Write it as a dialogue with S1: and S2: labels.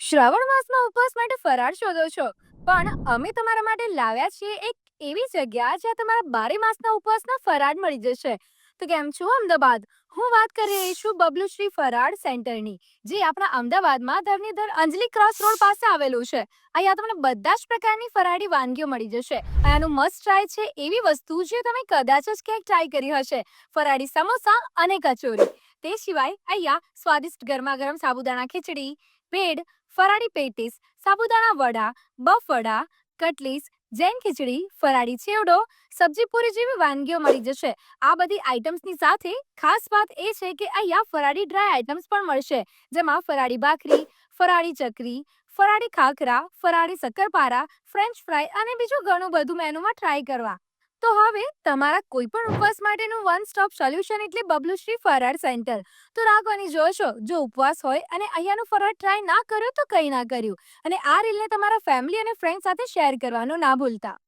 S1: શ્રાવણ માસમાં ઉપવાસ માટે ફરાળ શોધો છો? પણ અમે તમારા માટે લાવ્યા છીએ એક એવી જગ્યા જ્યાં તમારા બારે માસના ઉપવાસના ફરાળ મળી જશે. તો કેમ છો, અમદાવાદ? હું વાત કરી રહી છું બબલુ શ્રી ફરાળ સેન્ટરની, જે આપણા અમદાવાદમાં ધરની ધર અંજલિ ક્રોસ રોડ પાસે આવેલું છે. અહીંયા તમને બધા જ પ્રકારની ફરાળી વાનગીઓ મળી જશે. અહીંયાનું મસ્ટ ટ્રાય છે એવી વસ્તુ જે તમે કદાચ જ ક્યાંક ટ્રાય કરી હશે. ફરાળી સમોસા અને કચોરી. તે સિવાય અહીંયા સ્વાદિષ્ટ ગરમા ગરમ સાબુદાણા ખીચડી ભેળ ફરાળી પેટીસ, સાબુદાણા વડા, બફ વડા, કટલીસ જૈન ખીચડી, ફરાળી છેવડો, સબ્જી પૂરી જેવી વાનગીઓ મળી જશે. આ બધી આઇટમ્સની સાથે ખાસ વાત એ છે કે અહીંયા ફરાળી ડ્રાય આઇટમ્સ પણ મળશે, જેમાં ફરાળી ભાખરી, ફરાળી ચકરી, ફરાળી ખાખરા, ફરાળી શક્કરપારા, ફ્રેન્ચ ફ્રાય અને બીજું ઘણું બધું મેનુમાં ટ્રાય કરવા. તો હવે તમારા કોઈ પણ ઉપવાસ માટેનું વન સ્ટોપ સોલ્યુશન એટલે બબલુશ્રી ફરાળ સેન્ટર તો રાખવાની જોશો, જો ઉપવાસ હોય અને અહીંયાનું ફરાળ ટ્રાય ના કર્યો તો કંઈ ના કર્યું. અને આ રીલને તમારા ફેમિલી અને ફ્રેન્ડ સાથે શેર કરવાનું ના ભૂલતા.